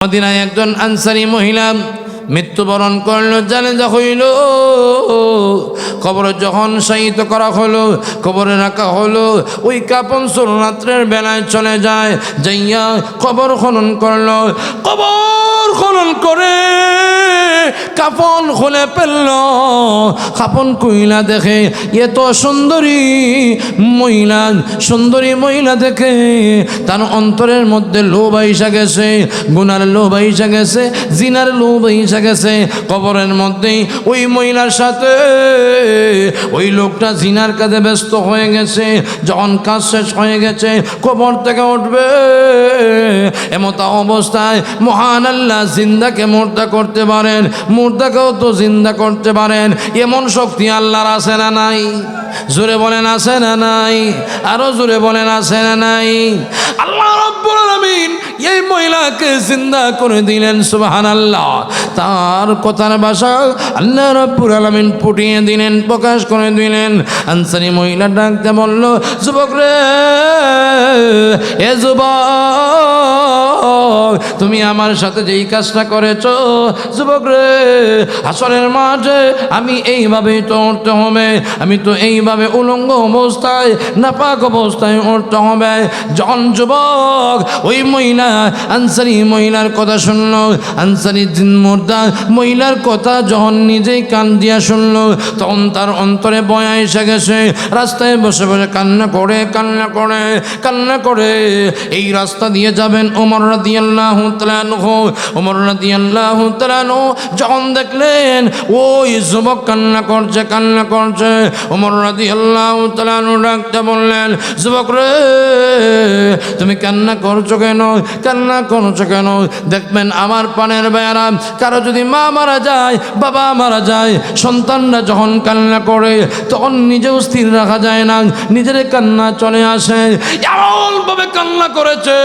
মদিনায় একজন আনসারি মহিলা মৃত্যুবরণ করল, জানেজা হইল। কবরে যখন শায়িত করা হলো, কবরে রাখা হলো, ওই কাপন রাত্রের বেলায় চলে যায়, যাইয়া কবর খনন করল। কবর খনন করে কাপন খুলে ফেলল। কাপন কইলা দেখে এত সুন্দরী মহিলা সুন্দরী মহিলা দেখে। তার অন্তরের মধ্যে লোভ আইসা গেছে, গুনার লোভ আইসা গেছে, জিনার লোভ আইসা গেছে কবরের মধ্যেই। ওই মহিলার সাথে ওই লোকটা জিনার কাজে ব্যস্ত হয়ে গেছে, যখন কাজ শেষ হয়ে গেছে, কবর থেকে উঠবে। এমতা অবস্থায় মহান আল্লাহ জিন্দাকে মোর্দা করতে পারেন, মুর্দাকেও তো জিন্দা করতে পারেন। এমন শক্তি আল্লাহর আছে না নাই? জোরে বলেন, আছে না নাই? আরও জোরে বলেন, আছে না নাই? আল্লাহ রব্বুল আলামিন এই মহিলাকে জিন্দা করে দিলেন, সুবহানাল্লাহ। তার কথার ভাষা আল্লাহ রব্বুর আলামিন ফুটিয়ে দিলেন, প্রকাশ করে দিলেন। আনসারি মহিলা ডাকতে বলল, যুবক রে, এ যুবক তুমি আমার সাথে যেই কাজটা করেছ, যুবক রে, আসরের মাঠে আমি এইভাবেই তো উঠতে হবে, আমি তো এইভাবে উলঙ্গ অবস্থায়, নাপাক অবস্থায় উঠতে হবে। যখন যুবক, ওই মহিলা, আনসারি মহিলার কথা শুনল, আনসারি জিন মোর্দা মহিলার কথা যখন নিজেই কান দিয়া শুনল, তখন তার অন্তরে বয়া এসে গেছে, রাস্তায় বসে বসে কান্না করে কান্না করে কান্না করে, এই রাস্তা দিয়ে যাবেন ওমর যখন দেখলেন, ওই যুবক কান্না করছে কান্না করছে ওমর ডাকতে বললেন, যুবক রে, তুমি কান্না করছ কেন? কান্না করছ কেন? দেখবেন আমার পানের বেয়ারা, কারও যদি মা মারা যায়, বাবা মারা যায়, সন্তানরা যখন কান্না করে, তখন নিজেও স্থির রাখা যায় না, নিজের কান্না চলে আসে। এমনভাবে কান্না করেছে,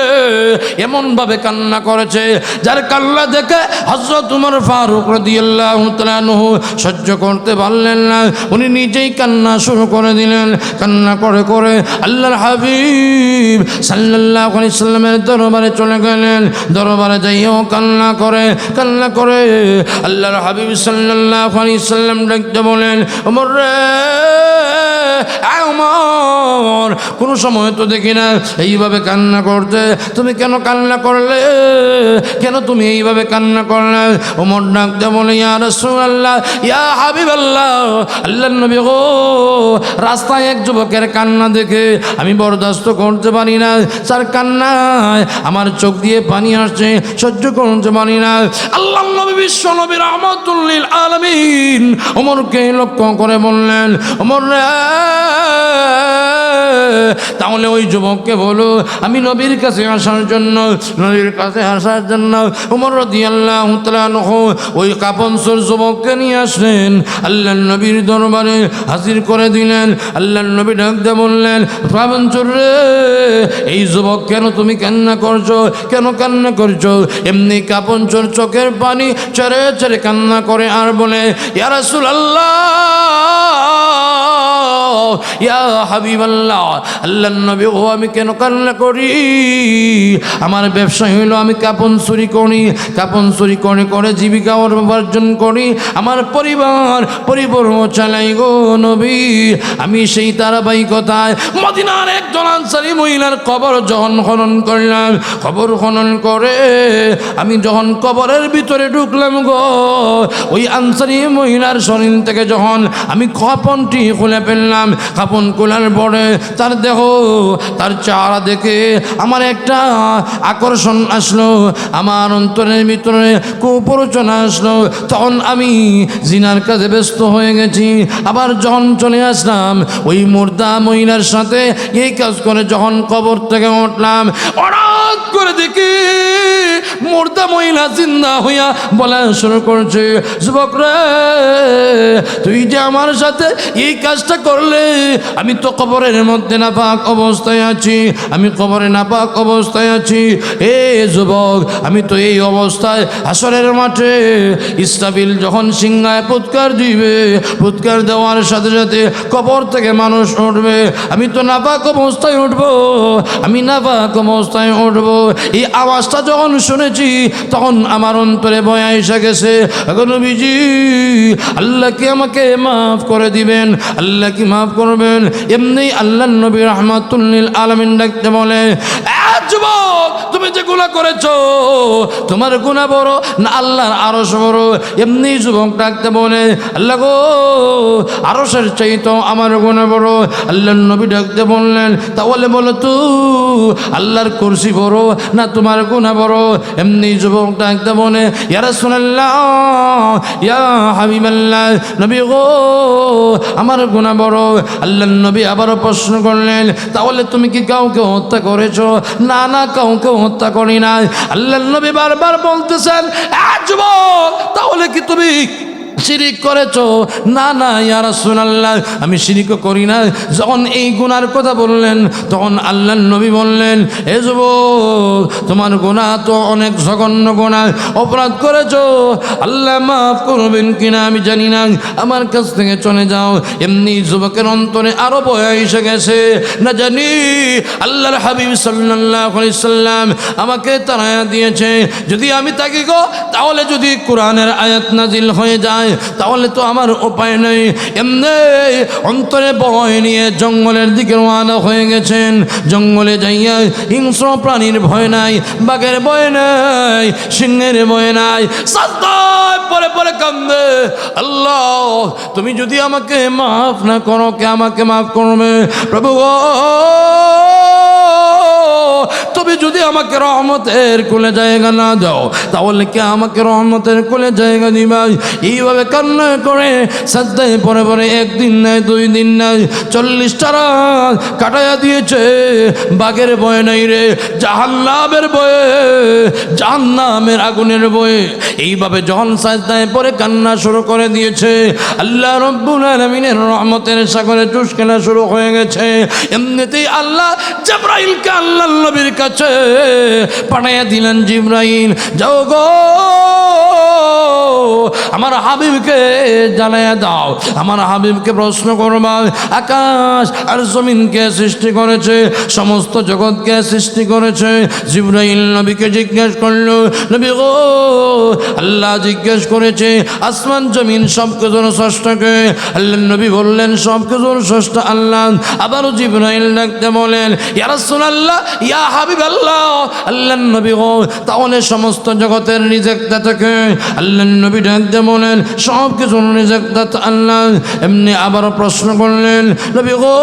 এমনভাবে কান্না করেছে, যার কান্না দেখে হজরত উমর ফারুক রাদিয়াল্লাহু সহ্য করতে পারলেন না। উনি নিজেই কান্না শুরু করে দিলেন। কান্না করে করে আল্লাহর হাবিব আলাইহি সাল্লামের দরবারে চলে গেলেন। দরবারে যাইও কান্না করে কান্না করে আল্লাহর হাবিব আলাইহি সাল্লাম ডাকতে বলেন ওমর রে! আয় ওমর কোনো সময় তো দেখি না, এইভাবে কান্না করতে। তুমি কেন কান্না করলে? কেন তুমি এইভাবে কান্না করলে? ওমর ডাকতে বলে, ইয়া রাসূলুল্লাহ, ইয়া হাবিবাল্লাহ আল্লাহ নবী গো, রাস্তায় এক যুবকের কান্না দেখে আমি বরদাস্ত করতে পারি না। তার কান্নায় আমার চোখ দিয়ে পানি আসছে, সহ্য করতে পারি না। আল্লাহ নবী বিশ্ব নবী রহমতুল্লিল আলমিন। অমরকে লক্ষ্য করে বললেন অমর রে তাহলে ওই যুবককে বলো, আমি নবীর কাছে আসার জন্য, নবীর কাছে আসার জন্য উমর রদি আল্লাহ ওই কাপনসর যুবককে নিয়ে আসলেন। আল্লাহ নবীর দরবারে হাজির করে দিলেন। আল্লাহ নবী ডাকতে বললেন কাপনসর রে, এই যুবক কেন তুমি কান্না করছ? কেন কান্না করছ? এমনি কাপনচোর চোখের পানি চরে চরে কান্না করে আর বলে ইয়ারাসুল আল্লাহ আমি কেন কান্না করি? আমার ব্যবসা হইল আমি কাপন চুরি করি, কাপন চুরি করে করে জীবিকা উপার্জন করি। আমার পরিবার পরিবার চালাই গো নবী। আমি সেই ধারাবাহিকতায় মদিনার একজন আনসারি মহিলার কবর যখন খনন করলাম, কবর খনন করে আমি যখন কবরের ভিতরে ঢুকলাম গো, ওই আনসারি মহিলার শরীর থেকে যখন আমি খপনটি খুলে ফেললাম খাপন খোলার পরে তার দেহ, তার চারা দেখে আমার একটা আকর্ষণ আসলো, আমার অন্তরের ভিতরে কুপরচনা আসলো। তখন আমি জিনার কাজে ব্যস্ত হয়ে গেছি। আবার যখন চলে আসলাম, ওই মুর্দা মহিলার সাথে এই কাজ করে যখন কবর থেকে উঠলাম হঠাৎ করে দেখি মুর্দা মহিলা জিন্দা হইয়া বলা শুরু করছে, যুবক রে, তুই যে আমার সাথে এই কাজটা করলে, আমি তো কবরের মধ্যে নাপাক অবস্থায় আছি, আমি কবরে নাপাক অবস্থায় আছি। এ যুবক, আমি তো এই অবস্থায় আসরের মাঠে ইস্তাবিল যখন সিংহায় পুৎকার দিবে, পুৎকার দেওয়ার সাথে সাথে কবর থেকে মানুষ উঠবে। আমি তো নাপাক অবস্থায় উঠবো, আমি নাপাক অবস্থায় উঠবো। উঠবো এই আওয়াজটা যখন শুনেছি, তখন আমার অন্তরে বয়া এসে গেছে। নবীজি, আল্লাহ কি আমাকে মাফ করে দিবেন? আল্লাহ কি মাফ করবেন? এমনি আল্লাহ নবী রহমাতুল্লিল আলমিন ডাকতে বলে "এ যুবক, তুমি যে গুণা করেছ, তোমার গুণা বড় না আল্লাহর আরস বড়? এমনি যুবক ডাকতে বলে, আল্লাহ গো আরসের চাইতো আমার গুণা বড়। আল্লাহ নবী ডাকতে বললেন, তাহলে বলো তু, আল্লাহর কুরসি বড় না তোমার গুণা বড়? এমনি যুবক ডাকতে বলে ইয়ারা শুনাল্লাহ ইয়া হাবিবাল্লাহ, নবী গো, আমার গুণা বড়। আল্লাহ নবী আবারও প্রশ্ন করলেন, তাহলে তুমি কি কাউকে হত্যা করেছ? না না না, কাউকে হত্যা করি না আল্লাহ নবী বারবার বলতেছেন, "এ যুবক, তাহলে কি তুমি শিরিক করেছ? না না ইয়ার আল্লাহ আমি শিরিকও করি না। যখন এই গুনার কথা বললেন, তখন আল্লাহ নবী বললেন, এ যুবক, তোমার গুণা তো অনেক জঘন্য গুণা অপরাধ করেছ? আল্লাহ মাফ করবেন কিনা আমি জানি না। আমার কাছ থেকে চলে যাও। এমনি যুবকের অন্তরে আরও বয়া এসে গেছে। না জানি, আল্লাহর হাবিব সাল্লাহ সাল্লাম আমাকে তারা দিয়েছে। যদি আমি থাকি গো, তাহলে যদি কোরআনের আয়াত নাজিল হয়ে যায় তাহলে তো আমার উপায় নেই। এমনি অন্তরে বয় নিয়ে জঙ্গলের দিকে রওনা হয়ে গেছেন। জঙ্গলে যাইয়া হিংস্র প্রাণীর ভয় নাই, বাঘের ভয় নাই, সিংহের ভয় নাই। পরে পরে কান্দে। আল্লাহ, তুমি যদি আমাকে মাফ না করো, কে আমাকে মাফ করবে? প্রভু আমাকে রহমতের কোলে জায়গা না দাও, তাহলে কে আমাকে রহমতের কোলে জায়গা দিবা? এইভাবে কান্না করে সাদ্দায় পরে পরে একদিন নাই, দুই দিন নাই, চল্লিশটা রাত কাটাইয়া দিয়েছে। বাঘের বয়ে নাই রে, জাহান্নামের বয়ে জাহান্নামের আগুনের বয়ে এইভাবে যখন সাজদায় পরে কান্না শুরু করে দিয়েছে, আল্লাহ রব্বুল আলমিনের রহমতের সাগরে চুসকেনা শুরু হয়ে গেছে। এমনিতেই আল্লাহ জাব্রাইলকে আল্লাহ নবীর কাছে পাঠাইয়া দিলেন জিব্রাইল, যাও গো, আমার হাবিবকে জানাইয়া দাও, আমার হাবিবকে প্রশ্ন করবা আকাশ আর জমিনকে সৃষ্টি করেছে, সমস্ত জগৎকে সৃষ্টি করেছে? জিব্রাইল নবীকে জিজ্ঞেস করল, নবী গো, আল্লাহ জিজ্ঞেস করেছে, আসমান, জমিন সব কিছুর ষষ্ঠকে আল্লাহ নবী বললেন সব কিছুর ষষ্ঠ আল্লাহ। আবারও জিব্রাইল ডাকতে বলেন, ইয়া রাসূলুল্লাহ, ইয়া হাবিব আল্লাহ আল্লাহ নবী গো, তাহলে সমস্ত জগতের রিজেক্টটা থেকে আল্লাহ নবী ডাকতে বলেন সব কিছুর রিজেক্টটা আল্লাহ। এমনি আবারও প্রশ্ন করলেন, নবী গো,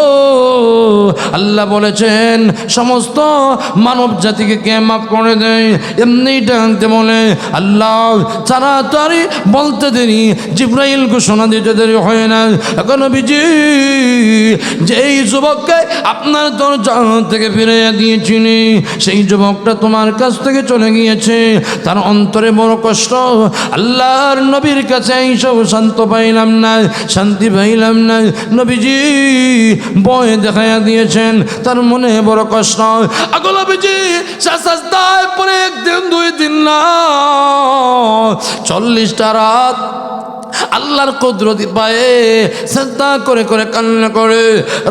আল্লাহ বলেছেন, সমস্ত মানব জাতিকে কে মাফ করে দেয়? এমনি ডাকতে বলে, আল্লাহ, তারা তাড়াতাড়ি বলতে দেরি, জিব্রাইল ঘোষণা দিতে দেরি হয় না। এখন বিজি যেই যুবককে আপনার দরজা থেকে ফিরে দিয়েছিনি সেই যুবকটা তোমার কাছ থেকে চলে গিয়েছে। তার অন্তরে বড় কষ্ট। আল্লাহর নবীর কাছে এইসব শান্ত পাইলাম না, শান্তি পাইলাম না। নবীজি বয়ে দেখাইয়া দিয়েছেন, তার মনে বড় কষ্ট। আগল নবীজি পরে একদিন, দুই দিন না, চল্লিশটা রাত আল্লাহর কুদরতি পায়ে শ্রদ্ধা করে করে কান্না করে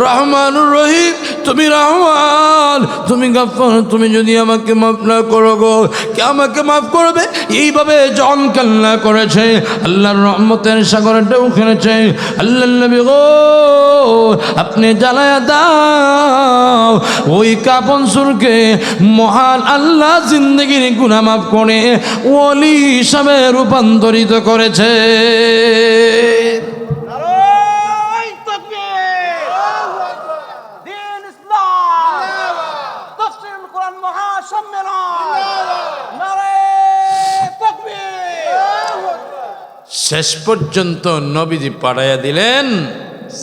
রহমান রহিম, তুমি রহমান, তুমি গাফর তুমি যদি আমাকে মাফ না করো গো, কে আমাকে মাফ করবে? এইভাবে জন কান্না করেছে, আল্লাহর রহমতের সাগরে ঢেউ খেলেছে আল্লাহ নবী গো, আপনি জ্বালায়া দাও, ওই কাপন সুরকে মহান আল্লাহ জিন্দগির গুণা মাফ করে, ওলি হিসাবে রূপান্তরিত করেছে। শেষ পর্যন্ত নবীজি পাঠাইয়া দিলেন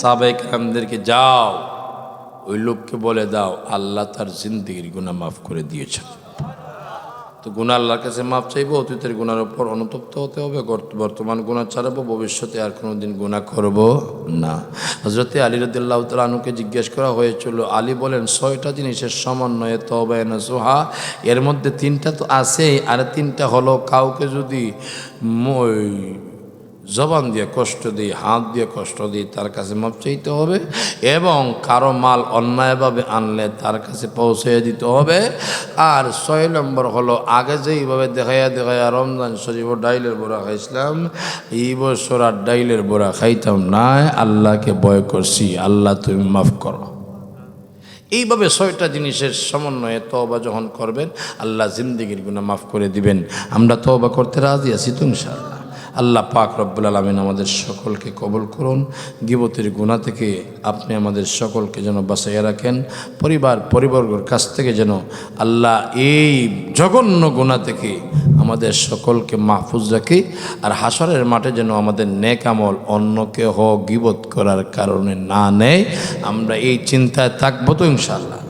সাবেক আমাদেরকে যাও ওই লোককে বলে দাও আল্লাহ তার জিন্দগির গুণা মাফ করে দিয়েছেন। তো গুণা আল্লাহর কাছে মাপ চাইব, অতীতের গুণার উপর অনুতপ্ত হতে হবে বর্তমান গুণা ছাড়াবো, ভবিষ্যতে আর কোনো দিন গুণা করব না। হজরতে আলী রদুল্লাহ তালুকে জিজ্ঞেস করা হয়েছিল, আলী বলেন, ছয়টা জিনিসের সমন্বয়ে তবে সোহা এর মধ্যে তিনটা তো আছেই, আর তিনটা হলো কাউকে যদি জবান দিয়ে কষ্ট দিই, হাত দিয়ে কষ্ট দিই, তার কাছে মাপ চাইতে হবে এবং কারও মাল অন্যায়ভাবে আনলে তার কাছে পৌঁছে দিতে হবে। আর ছয় নম্বর হলো, আগে যেইভাবে দেখাইয়া দেখাইয়া রমজান শরীফ ডাইলের বোরা খাইছিলাম, এই বছর আর ডাইলের বোরা খাইতাম না। আল্লাহকে ভয় করছি, আল্লাহ তুমি মাফ করো। এইভাবে ছয়টা জিনিসের সমন্বয়ে তওবা যখন করবেন, আল্লাহ জিন্দিগির গুণা মাফ করে দিবেন। আমরা তবা করতে রাজি আছি তো ইনশাআল্লাহ। আল্লাহ পাক রব্বুল আলমিন আমাদের সকলকে কবল করুন। গিবতের গুণা থেকে আপনি আমাদের সকলকে যেন বাঁচাইয়া রাখেন। পরিবার পরিবর্গর কাছ থেকে যেন আল্লাহ এই জঘন্য গুণা থেকে আমাদের সকলকে মাহফুজ রাখি। আর হাসরের মাঠে যেন আমাদের নেক আমল অন্যকে হ গিবত করার কারণে না নেয়। আমরা এই চিন্তায় থাকব তো ইনশাআল্লাহ।